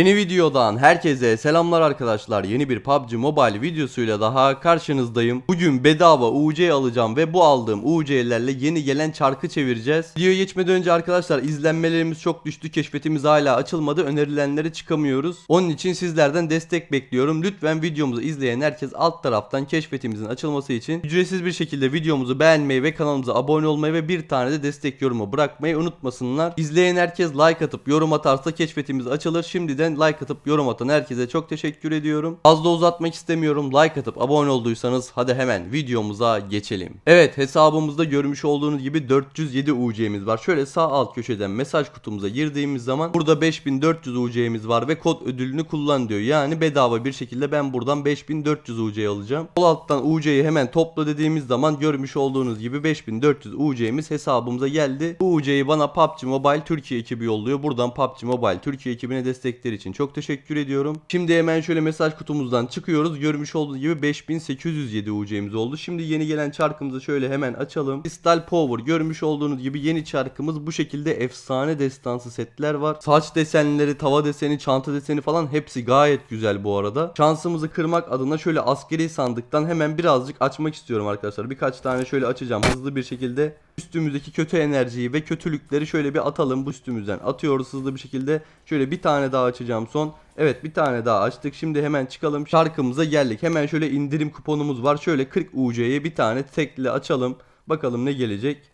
Yeni videodan herkese selamlar arkadaşlar. Yeni bir PUBG Mobile videosuyla daha karşınızdayım. Bugün bedava UC alacağım ve bu aldığım UC'lerle yeni gelen çarkı çevireceğiz. Videoya geçmeden önce arkadaşlar izlenmelerimiz çok düştü. Keşfetimiz hala açılmadı. Önerilenlere çıkamıyoruz. Onun için sizlerden destek bekliyorum. Lütfen videomuzu izleyen herkes alt taraftan keşfetimizin açılması için ücretsiz bir şekilde videomuzu beğenmeyi ve kanalımıza abone olmayı ve bir tane de destek yorumu bırakmayı unutmasınlar. İzleyen herkes like atıp yorum atarsa keşfetimiz açılır. Şimdiden like atıp yorum atan herkese çok teşekkür ediyorum. Az da uzatmak istemiyorum. Like atıp abone olduysanız hadi hemen videomuza geçelim. Evet hesabımızda görmüş olduğunuz gibi 407 UC'miz var. Şöyle sağ alt köşeden mesaj kutumuza girdiğimiz zaman burada 5400 UC'miz var ve kod ödülünü kullan diyor. Yani bedava bir şekilde ben buradan 5400 UC alacağım. Sol alttan UC'yi hemen topla dediğimiz zaman görmüş olduğunuz gibi 5400 UC'miz hesabımıza geldi. Bu UC'yi bana PUBG Mobile Türkiye ekibi yolluyor. Buradan PUBG Mobile Türkiye ekibine destekleri için çok teşekkür ediyorum. Şimdi hemen şöyle mesaj kutumuzdan çıkıyoruz. Görmüş olduğunuz gibi 5807 UC'miz oldu. Şimdi yeni gelen çarkımızı şöyle hemen açalım. Crystal Power görmüş olduğunuz gibi yeni çarkımız bu şekilde efsane destansı setler var. Saç desenleri, tava deseni, çanta deseni falan hepsi gayet güzel bu arada. Şansımızı kırmak adına şöyle askeri sandıktan hemen birazcık açmak istiyorum arkadaşlar. Birkaç tane şöyle açacağım hızlı bir şekilde. Üstümüzdeki kötü enerjiyi ve kötülükleri şöyle bir atalım. Bu üstümüzden atıyoruz hızlı bir şekilde. Şöyle bir tane daha açacağım son. Evet bir tane daha açtık. Şimdi hemen çıkalım. Şarkımıza geldik. Hemen şöyle indirim kuponumuz var. Şöyle 40 UC'ye bir tane tekli açalım. Bakalım ne gelecek.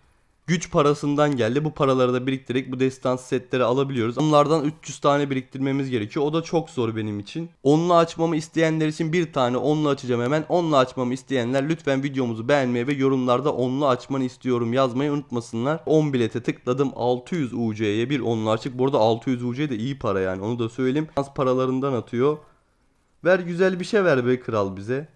Güç parasından geldi. Bu paraları da biriktirerek bu destans setleri alabiliyoruz. Onlardan 300 tane biriktirmemiz gerekiyor. O da çok zor benim için. Onlu açmamı isteyenler için bir tane onlu açacağım hemen. Onlu açmamı isteyenler lütfen videomuzu beğenmeyi ve yorumlarda onlu açmanı istiyorum yazmayı unutmasınlar. 10 bilete tıkladım. 600 UC'ye bir onlu açık. Bu arada 600 UC de iyi para yani. Onu da söyleyeyim. Şans paralarından atıyor. Ver güzel bir şey ver be kral bize.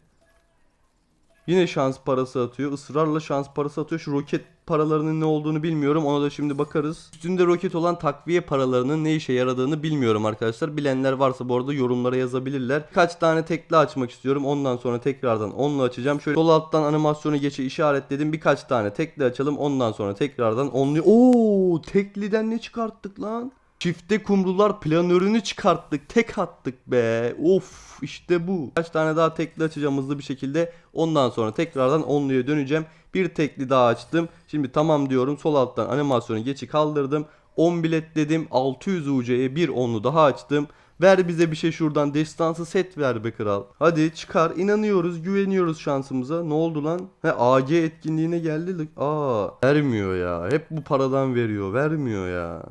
Yine şans parası atıyor. Israrla şans parası atıyor. Şu roket paralarının ne olduğunu bilmiyorum. Ona da şimdi bakarız. Üstünde roket olan takviye paralarının ne işe yaradığını bilmiyorum arkadaşlar. Bilenler varsa bu arada yorumlara yazabilirler. Kaç tane tekli açmak istiyorum. Ondan sonra tekrardan onlu açacağım. Şöyle sol alttan animasyonu geçe işaretledim. Birkaç tane tekli açalım. Ondan sonra tekrardan onlu. Oo, tekliden ne çıkarttık lan? Çifte kumrular planörünü çıkarttık. Tek attık be. Of işte bu. Kaç tane daha tekli açacağım hızlı bir şekilde. Ondan sonra tekrardan onluya döneceğim. Bir tekli daha açtım. Şimdi tamam diyorum. Sol alttan animasyonu geçi kaldırdım. 10 bilet dedim. 600 UC'ye bir onlu daha açtım. Ver bize bir şey şuradan destansı set ver be kral. Hadi çıkar inanıyoruz güveniyoruz şansımıza. Ne oldu lan? He AG etkinliğine geldi. Aa vermiyor ya. Hep bu paradan veriyor. Vermiyor ya.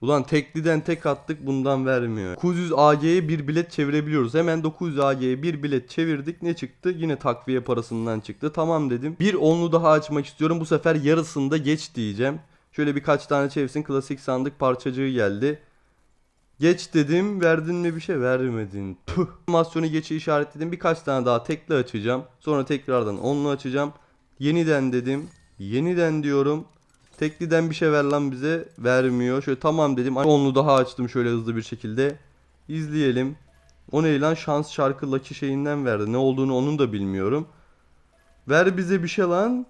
Ulan tekliden tek attık bundan vermiyor. 900 AG'ye bir bilet çevirebiliyoruz. Hemen 900 AG'ye bir bilet çevirdik. Ne çıktı? Yine takviye parasından çıktı. Tamam dedim. Bir onlu daha açmak istiyorum. Bu sefer yarısında geç diyeceğim. Şöyle birkaç tane çevirsin. Klasik sandık parçacığı geldi. Geç dedim. Verdin mi bir şey? Vermedin. Puh. Animasyonu geçe işaretledim. Birkaç tane daha tekli açacağım. Sonra tekrardan onlu açacağım. Yeniden dedim. Yeniden diyorum. Tekliden bir şey ver lan bize. Vermiyor. Şöyle tamam dedim. Onlu daha açtım şöyle hızlı bir şekilde. İzleyelim. O ne lan şans şarkı Lucky şeyinden verdi. Ne olduğunu onun da bilmiyorum. Ver bize bir şey lan.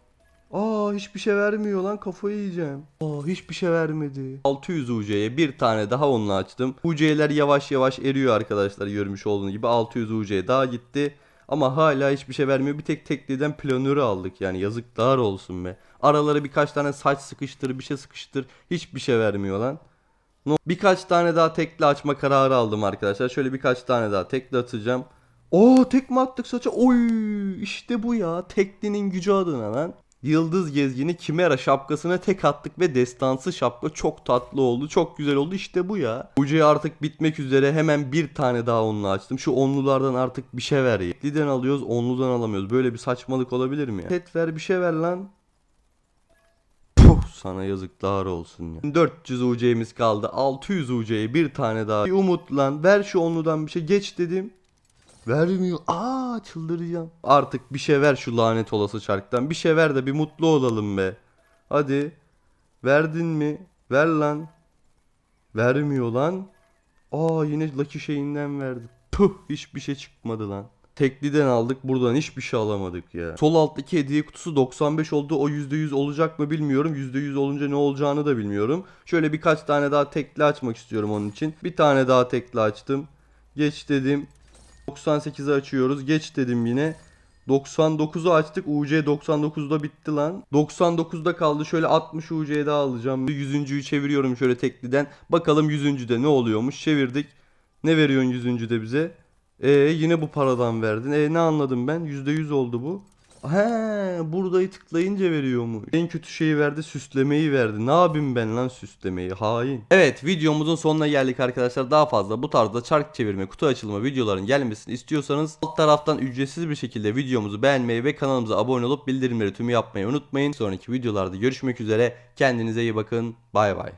Aa hiçbir şey vermiyor lan kafayı yiyeceğim. Aa hiçbir şey vermedi. 600 UC'ye bir tane daha onunla açtım. UC'ler yavaş yavaş eriyor arkadaşlar görmüş olduğunuz gibi 600 UC daha gitti. Ama hala hiçbir şey vermiyor. Bir tek tekliden planörü aldık yani yazıklar olsun be. Aralara birkaç tane saç sıkıştır bir şey sıkıştır. Hiçbir şey vermiyor lan. Birkaç tane daha tekli açma kararı aldım arkadaşlar. Şöyle birkaç tane daha tekli atacağım. Oo tek mi attık saça? Oy işte bu ya. Teklinin gücü adına lan. Yıldız gezgini Kimera şapkasına tek attık ve destansı şapka çok tatlı oldu. Çok güzel oldu işte bu ya. UC artık bitmek üzere hemen bir tane daha onlu açtım. Şu onlulardan artık bir şey ver ya. Liden alıyoruz onludan alamıyoruz. Böyle bir saçmalık olabilir mi ya? Set ver bir şey ver lan. Puh sana yazıklar olsun ya. 400 UC'miz kaldı. 600 UC'ye bir tane daha. Bir umut lan. Ver şu onludan bir şey. Geç dedim. Vermiyor. Aa çıldıracağım. Artık bir şey ver şu lanet olası çarktan. Bir şey ver de bir mutlu olalım be. Hadi. Verdin mi? Ver lan. Vermiyor lan. Aa yine Lucky şeyinden verdi. Puh hiçbir şey çıkmadı lan. Tekliden aldık. Buradan hiçbir şey alamadık ya. Sol alttaki hediye kutusu 95 oldu. O %100 olacak mı bilmiyorum. %100 olunca ne olacağını da bilmiyorum. Şöyle birkaç tane daha tekli açmak istiyorum onun için. Bir tane daha tekli açtım. Geç dedim. 98'i açıyoruz. Geç dedim yine. 99'u açtık. UC 99'da bitti lan. 99'da kaldı. Şöyle 60 UC daha alacağım. 100.'ü çeviriyorum şöyle tekliden. Bakalım 100.de ne oluyormuş. Çevirdik. Ne veriyorsun 100.de bize? E yine bu paradan verdin. E ne anladım ben? %100 oldu bu. He, buradayı tıklayınca veriyor mu? En kötü şeyi verdi, süslemeyi verdi. Ne yapayım ben lan süslemeyi? Hain. Evet, videomuzun sonuna geldik arkadaşlar. Daha fazla bu tarzda çark çevirme, kutu açılma videoların gelmesini istiyorsanız alt taraftan ücretsiz bir şekilde videomuzu beğenmeyi ve kanalımıza abone olup bildirimleri tümü yapmayı unutmayın. Sonraki videolarda görüşmek üzere. Kendinize iyi bakın. Bay bay.